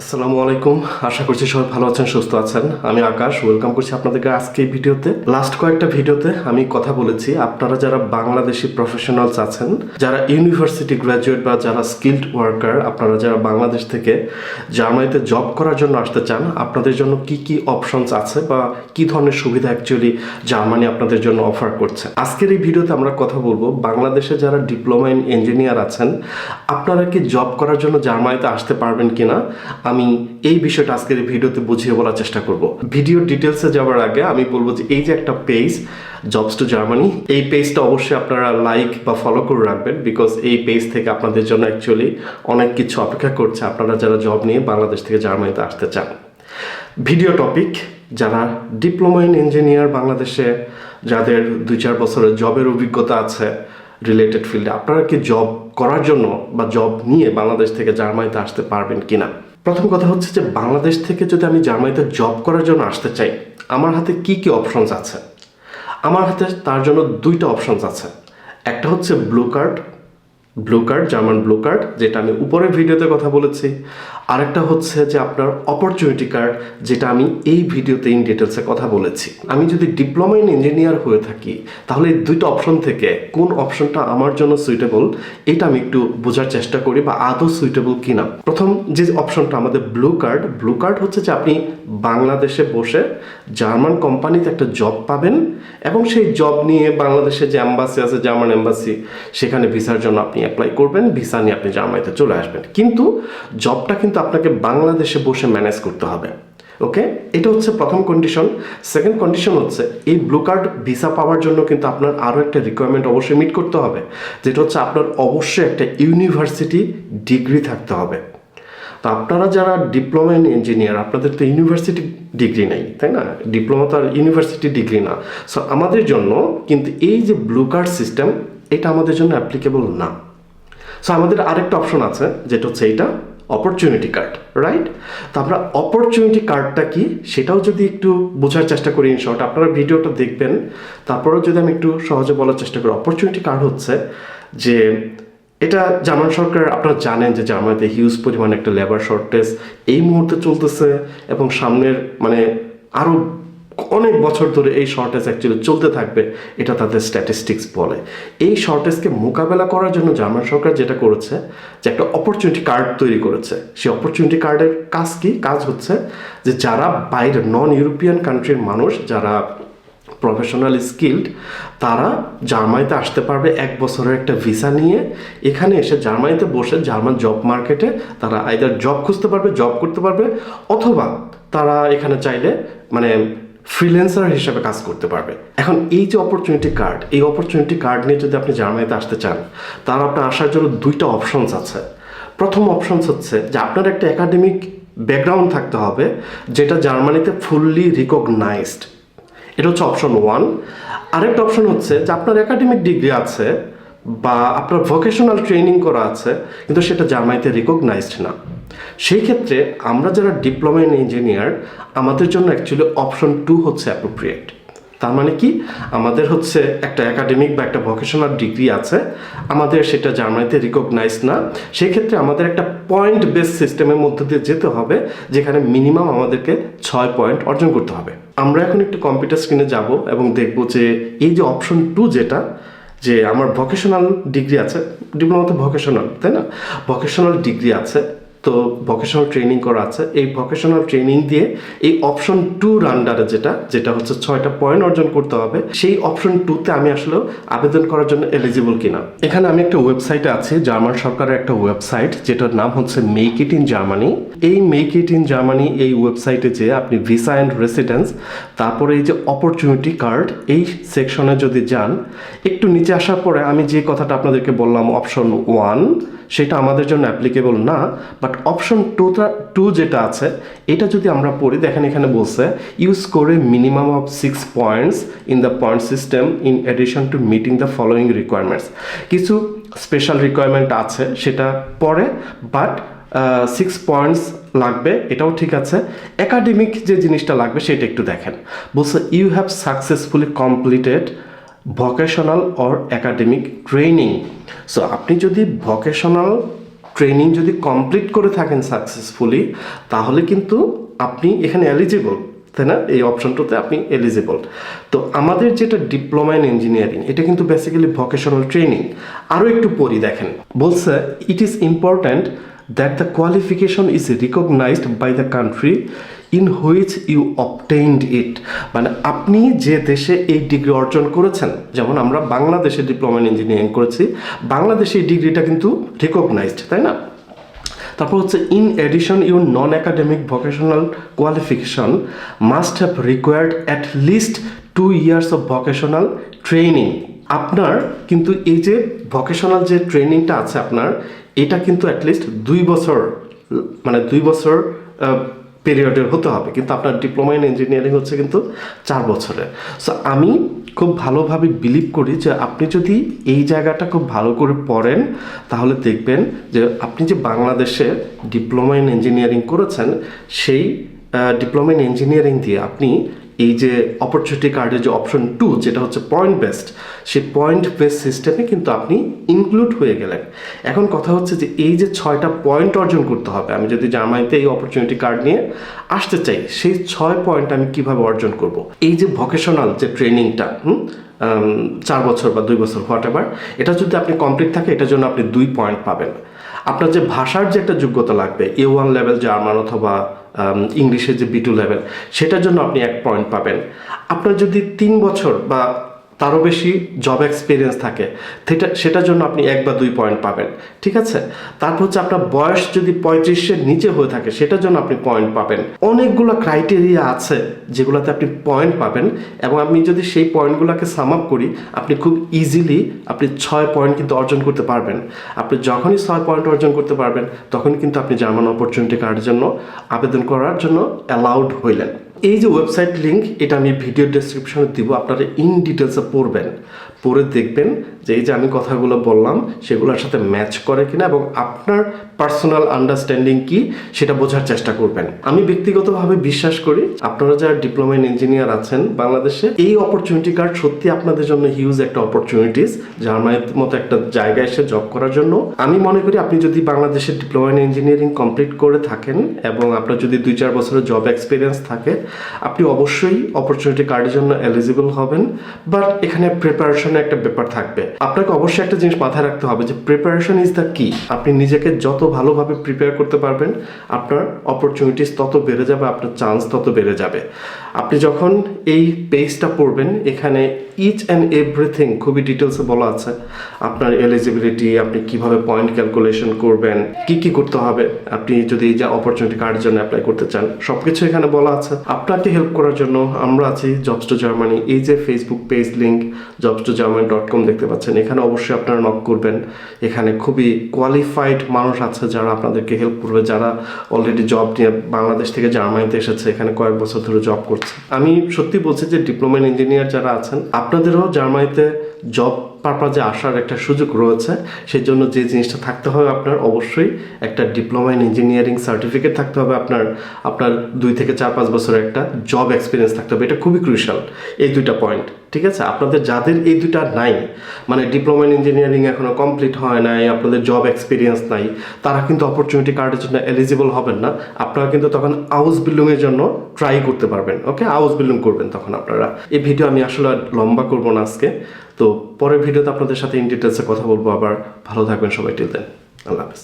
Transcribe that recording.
আসসালামু আলাইকুম। আশা করছি সবাই ভালো আছেন, সুস্থ আছেন। আমি আকাশ ওয়েলকাম করছি আপনাদেরকে আজকে এই ভিডিওতে। লাস্ট কয়েকটা ভিডিওতে আমি কথা বলেছি। আপনারা যারা বাংলাদেশি প্রফেশনালস আছেন, যারা ইউনিভার্সিটি গ্র্যাজুয়েট বা যারা স্কিল্ড ওয়ার্কার আপনারা যারা বাংলাদেশ থেকে জার্মানিতে জব করার জন্য আসতে চান, আপনাদের জন্য কি কি অপশনস আছে বা কি ধরনের সুবিধা অ্যাকচুয়ালি জার্মানি আপনাদের জন্য অফার করছে? আজকের এই ভিডিওতে আমরা কথা বলব, বাংলাদেশে যারা ডিপ্লোমা ইন ইঞ্জিনিয়ার আছেন, আপনারা কি জব করার জন্য জার্মানিতে আসতে পারবেন কিনা? আমি এই বিষয়টা আজকের ভিডিওতে বুঝিয়ে বলার চেষ্টা করব। ভিডিও ডিটেলসে যাওয়ার আগে আমি বলব যে এই যে একটা পেজ জবস টু জার্মানি এই পেজটা অবশ্যই আপনারা লাইক বা ফলো করে রাখবেন বিকজ এই পেজ থেকে আপনাদের জন্য অ্যাকচুয়ালি অনেক কিছু অপেক্ষা করছে আপনারা যারা জব নিয়ে বাংলাদেশ থেকে জার্মানিতে আসতে চান। ভিডিও টপিক যারা ডিপ্লোমা ইন ইঞ্জিনিয়ার বাংলাদেশে, যাদের দুই চার বছরের জবের অভিজ্ঞতা আছে রিলেটেড ফিল্ডে আপনারা কি জব করার জন্য বা জব নিয়ে বাংলাদেশ থেকে জার্মানিতে আসতে পারবেন কিনা? প্রথম কথা হচ্ছে যে বাংলাদেশ থেকে যদি আমি জার্মানিতে জব করার জন্য আসতে চাই, আমার হাতে কি কি অপশনস আছে? আমার হাতে তার জন্য দুইটা অপশনস আছে। একটা হচ্ছে blue card blue card German blue card যেটা আমি উপরের ভিডিওতে কথা বলেছি। আরেকটা হচ্ছে যে আপনার অপরচুনিটি কার্ড যেটা আমি এই ভিডিওতে ইন ডিটেলসে কথা বলেছি। আমি যদি ডিপ্লোমা ইন ইঞ্জিনিয়ার হয়ে থাকি, তাহলে এই দুইটা অপশন থেকে কোন অপশনটা আমার জন্য সুইটেবল এটা আমি একটু বোঝার চেষ্টা করি বা আদৌ সুইটেবল কিনা। প্রথম যে অপশনটা আমাদের ব্লু কার্ড ব্লু কার্ড হচ্ছে যে আপনি বাংলাদেশে বসে জার্মান কোম্পানিতে একটা জব পাবেন এবং সেই জব নিয়ে বাংলাদেশে যে অ্যাম্বাসি আছে, জার্মান অ্যাম্বাসি সেখানে ভিসার জন্য আপনি অ্যাপ্লাই করবেন ভিসা নিয়ে আপনি জার্মানিতে চলে আসবেন। কিন্তু জবটা কিন্তু আপনাকে বাংলাদেশে বসে ম্যানেজ করতে হবে ওকে এটা হচ্ছে প্রথম কন্ডিশন সেকেন্ড কন্ডিশন হচ্ছে, এই ব্লু কার্ড ভিসা পাওয়ার জন্য কিন্তু আপনার আরও একটা রিকোয়ারমেন্ট অবশ্যই মিট করতে হবে, যেটা হচ্ছে আপনার অবশ্যই একটা ইউনিভার্সিটি ডিগ্রি থাকতে হবে। তো আপনারা যারা ডিপ্লোমা ইন ইঞ্জিনিয়ার আপনাদের তো ইউনিভার্সিটি ডিগ্রি নেই, তাই না? ডিপ্লোমা তো আর ইউনিভার্সিটি ডিগ্রি না। সো আমাদের জন্য কিন্তু এই যে ব্লু কার্ড সিস্টেম এটা আমাদের জন্য অ্যাপ্লিকেবল না। সো আমাদের আরেকটা অপশন আছে, যেটা হচ্ছে এইটা। অপরচুনিটি কার্ড রাইট তো আমরা অপরচুনিটি কার্ডটা কি সেটাও যদি একটু বোঝার চেষ্টা করি ইন শর্ট আপনারা ভিডিওটা দেখবেন, তারপরেও যদি আমি একটু সহজে বলার চেষ্টা করি অপরচুনিটি কার্ড হচ্ছে যে এটা জার্মান সরকার, আপনারা জানেন যে জার্মানিতে হিউজ পরিমাণে একটা লেবার শর্টেজ এই মুহূর্তে চলতেছে এবং সামনের মানে আরও অনেক বছর ধরে এই শর্টেজ অ্যাকচুয়ালি চলতে থাকবে, এটা তাদের স্ট্যাটিস্টিক্স বলে। এই শর্টেজকে মোকাবেলা করার জন্য জার্মান সরকার যেটা করেছে, যে একটা অপরচুনিটি কার্ড তৈরি করেছে। সেই অপরচুনিটি কার্ডের কাজ কি? কাজ হচ্ছে যে যারা বাইরে নন ইউরোপিয়ান কান্ট্রির মানুষ, যারা প্রফেশনাল স্কিল্ড তারা জার্মানিতে আসতে পারবে এক বছরের একটা ভিসা নিয়ে। এখানে এসে জার্মানিতে বসে জার্মান জব মার্কেটে তারা আইদার জব খুঁজতে পারবে জব করতে পারবে, অথবা তারা এখানে চাইলে মানে ফ্রিল্যান্সার হিসেবে কাজ করতে পারবে। এখন এই যে অপরচুনিটি কার্ড এই অপরচুনিটি কার্ড নিয়ে যদি আপনি জার্মানিতে আসতে চান, তার আপনার আসার জন্য দুইটা অপশনস আছে। প্রথম অপশনস হচ্ছে যে আপনার একটা একাডেমিক ব্যাকগ্রাউন্ড থাকতে হবে, যেটা জার্মানিতে ফুললি রিকগনাইজড এটা হচ্ছে অপশন ওয়ান আরেকটা অপশন হচ্ছে যে আপনার একাডেমিক ডিগ্রি আছে বা আপনার ভোকেশনাল ট্রেনিং করা আছে, কিন্তু সেটা জার্মানিতে রিকগনাইজড না। সেই ক্ষেত্রে আমরা যারা ডিপ্লোমা ইন ইঞ্জিনিয়ার আমাদের জন্য অ্যাকচুয়ালি অপশন টু হচ্ছে অ্যাপ্রোপ্রিয়েট তার মানে কি? আমাদের হচ্ছে একটা একাডেমিক বা একটা ভোকেশনাল ডিগ্রি আছে, আমাদের সেটা জার্মানিতে রিকগনাইজ না। সেই ক্ষেত্রে আমাদের একটা পয়েন্ট বেস সিস্টেমের মধ্যে দিয়ে যেতে হবে, যেখানে মিনিমাম আমাদেরকে ছয় পয়েন্ট অর্জন করতে হবে। আমরা এখন একটু কম্পিউটার স্ক্রিনে যাব এবং দেখব যে এই যে অপশন টু যেটা, যে আমার ভোকেশনাল ডিগ্রি আছে ডিপ্লোমাতে ভোকেশনাল তাই না? ভোকেশনাল ডিগ্রি আছে তো ভোকেশনাল ট্রেনিং করা আছে। এই ভোকেশনাল ট্রেনিং দিয়ে এই অপশন টুর আন্ডারে যেটা যেটা হচ্ছে ছয়টা পয়েন্ট অর্জন করতে হবে, সেই অপশন টুতে আমি আসলে আবেদন করার জন্য এলিজিবল কিনা। এখানে আমি একটা ওয়েবসাইটে আছি, জার্মান সরকারের একটা ওয়েবসাইট যেটার নাম হচ্ছে মেক ইট ইন জার্মানি এই মেক ইট ইন জার্মানি এই ওয়েবসাইটে যে আপনি ভিসা অ্যান্ড রেসিডেন্স তারপরে এই যে অপরচুনিটি কার্ড এই সেকশনে যদি যান, একটু নিচে আসার পরে আমি যে কথাটা আপনাদেরকে বললাম অপশন ওয়ান সেটা আমাদের জন্য অ্যাপ্লিকেবল না বাট অপশন টুটা টু যেটা আছে, এটা যদি আমরা পড়ি, দেখেন এখানে বলছে ইউজ করে minimum of six points in the point system in addition to meeting the following requirements কিছু স্পেশাল রিকোয়ারমেন্ট আছে, সেটা পরে বাট সিক্স পয়েন্টস লাগবে, এটাও ঠিক আছে। একাডেমিক যে জিনিসটা লাগবে, সেটা একটু দেখেন। বলছে you have successfully completed vocational or academic training so আপনি যদি ভকেশনাল ট্রেনিং যদি কমপ্লিট করে থাকেন সাকসেসফুলি তাহলে কিন্তু আপনি এখানে এলিজিবল তাই না? এই অপশনটাতে আপনি এলিজিবল তো আমাদের যেটা ডিপ্লোমা ইন ইঞ্জিনিয়ারিং এটা কিন্তু বেসিক্যালি ভোকেশনাল ট্রেনিং আরও একটু পড়ি দেখেন। বলছে it is important that the qualification is recognised by the country in which you obtained it মানে আপনি যে দেশে এই ডিগ্রি অর্জন করেছেন, যেমন আমরা বাংলাদেশে ডিপ্লোমা ইন ইঞ্জিনিয়ারিং করেছি, বাংলাদেশে এই ডিগ্রিটা কিন্তু রিকগনাইজড তাই না? তারপর হচ্ছে in addition your non academic vocational qualification must have required at least two years of vocational training আপনার কিন্তু এই যে ভোকেশনাল যে ট্রেনিংটা আছে আপনার, এটা কিন্তু অ্যাটলিস্ট দুই বছর মানে দুই বছর পিরিয়ডের হতে হবে। কিন্তু আপনার ডিপ্লোমা ইন ইঞ্জিনিয়ারিং হচ্ছে কিন্তু চার বছরে সো আমি খুব ভালোভাবে বিলিভ করি যে আপনি যদি এই জায়গাটা খুব ভালো করে পড়েন, তাহলে দেখবেন যে আপনি যে বাংলাদেশে ডিপ্লোমা ইন ইঞ্জিনিয়ারিং করেছেন, সেই ডিপ্লোমা ইন ইঞ্জিনিয়ারিং দিয়ে আপনি এই যে অপরচুনিটি কার্ডের যে অপশন টু যেটা হচ্ছে পয়েন্ট বেসড সেই পয়েন্ট বেসড সিস্টেমে কিন্তু আপনি ইনক্লুড হয়ে গেলেন। এখন কথা হচ্ছে যে এই যে ছয়টা পয়েন্ট অর্জন করতে হবে, আমি যদি জার্মানিতে এই অপরচুনিটি কার্ড নিয়ে আসতে চাই, সেই ছয় পয়েন্ট আমি কীভাবে অর্জন করব? এই যে ভোকেশনাল যে ট্রেনিংটা হুম চার বছর বা দুই বছর হোয়াট এভার এটা যদি আপনি কমপ্লিট থাকে, এটার জন্য আপনি দুই পয়েন্ট পাবেন। আপনার যে ভাষার যে একটা যোগ্যতা লাগবে এ ওয়ান লেভেল জার্মান অথবা ইংলিশের যে বি টু লেভেল সেটার জন্য আপনি এক পয়েন্ট পাবেন। আপনার যদি তিন বছর বা তারও বেশি জব এক্সপিরিয়েন্স থাকে। সেটা, সেটার জন্য আপনি এক বা দুই পয়েন্ট পাবেন, ঠিক আছে? তারপর হচ্ছে আপনার বয়স যদি পঁয়ত্রিশের নিচে হয়ে থাকে, সেটার জন্য আপনি পয়েন্ট পাবেন। অনেকগুলো ক্রাইটেরিয়া আছে যেগুলোতে আপনি পয়েন্ট পাবেন এবং আমি যদি সেই পয়েন্টগুলোকে সাম আপ করি, আপনি খুব ইজিলি আপনি ছয় পয়েন্ট কিন্তু অর্জন করতে পারবেন। আপনি যখনই ছয় পয়েন্ট অর্জন করতে পারবেন, তখন কিন্তু আপনি জার্মান অপরচুনিটি কার্ডের জন্য আবেদন করার জন্য অ্যালাউড হইলেন। এই যে ওয়েবসাইট লিঙ্ক এটা আমি ভিডিও ডেসক্রিপশনে দিব, আপনারা ইন ডিটেলসে পড়বেন। পড়ে দেখবেন যে এই যে আমি কথাগুলো বললাম, সেগুলোর সাথে ম্যাচ করে কিনা এবং আপনার পার্সোনাল আন্ডারস্ট্যান্ডিং কি, সেটা বোঝার চেষ্টা করবেন। আমি ব্যক্তিগতভাবে বিশ্বাস করি, আপনারা যারা ডিপ্লোমা ইন ইঞ্জিনিয়ার আছেন বাংলাদেশে, এই অপরচুনিটি কার্ড সত্যি আপনাদের জন্য হিউজ একটা অপরচুনিটিস জার্মানির মতো একটা জায়গায় এসে জব করার জন্য। আমি মনে করি আপনি যদি বাংলাদেশের ডিপ্লোমা ইন ইঞ্জিনিয়ারিং কমপ্লিট করে থাকেন এবং আপনার যদি দুই চার বছরের জব এক্সপিরিয়েন্স থাকে, আপনি অবশ্যই অপরচুনিটি কার্ডের জন্য এলিজিবল হবেন। বাট এখানে প্রিপারেশনের একটা ব্যাপার থাকবে। আপনাকে অবশ্যই একটা জিনিস মাথায় রাখতে হবে যে প্রিপারেশন ইজ দ্য কি আপনি নিজেকে যত ভালোভাবে প্রিপেয়ার করতে পারবেন, আপনার অপরচুনিটিস তত বেড়ে যাবে, আপনার চান্স তত বেড়ে যাবে। আপনি যখন এই পেজটা পড়বেন, এখানে ইচ অ্যান্ড এভরিথিং খুবই ডিটেলসে বলা আছে। আপনার এলিজিবিলিটি আপনি কীভাবে পয়েন্ট ক্যালকুলেশন করবেন, কি কি করতে হবে, আপনি যদি যে অপরচুনিটি কার্ডের জন্য অ্যাপ্লাই করতে চান সব কিছু এখানে বলা আছে। আপনাকে হেল্প করার জন্য আমরা আছি জবস টু জার্মানি এই যে Facebook page link jobs to Germany dot com দেখতে পাচ্ছেন। এখানে অবশ্যই আপনারা নক করবেন। এখানে খুবই কোয়ালিফাইড মানুষ আছে যারা আপনাদেরকে হেল্প করবে, যারা অলরেডি জব নিয়ে বাংলাদেশ থেকে জার্মানিতে এসেছে, এখানে কয়েক বছর ধরে জব করছে। আমি সত্যি বলছি যে ডিপ্লোমা ইঞ্জিনিয়ার যারা আছেন আপনাদেরও জার্মানিতে জব পারপাজে আসার একটা সুযোগ রয়েছে, সেই জন্য যে জিনিসটা থাকতে হবে আপনার, অবশ্যই একটা ডিপ্লোমা ইন ইঞ্জিনিয়ারিং সার্টিফিকেট থাকতে হবে আপনার আপনার দুই থেকে চার পাঁচ বছরের একটা জব এক্সপিরিয়েন্স থাকতে হবে, এটা খুবই ক্রুশাল এই দুইটা পয়েন্ট ঠিক আছে? আপনাদের যাদের এই দুইটা নাই মানে ডিপ্লোমা ইন ইঞ্জিনিয়ারিং এখনও কমপ্লিট হয় নাই, আপনাদের জব এক্সপিরিয়েন্স নাই, তারা কিন্তু অপরচুনিটি কার্ডের জন্য এলিজিবল হবেন না, আপনারা কিন্তু তখন হাউস বিল্ডিংয়ের জন্য ট্রাই করতে পারবেন ওকে হাউস বিল্ডিং করবেন তখন আপনারা। এই ভিডিও আমি আসলে লম্বা করব না আজকে। তো পরের ভিডিওতে আপনাদের সাথে ইন ডিটেলসে কথা বলব আবার। ভালো থাকবেন সবাই টিল দেন আল্লাহ হাফেজ।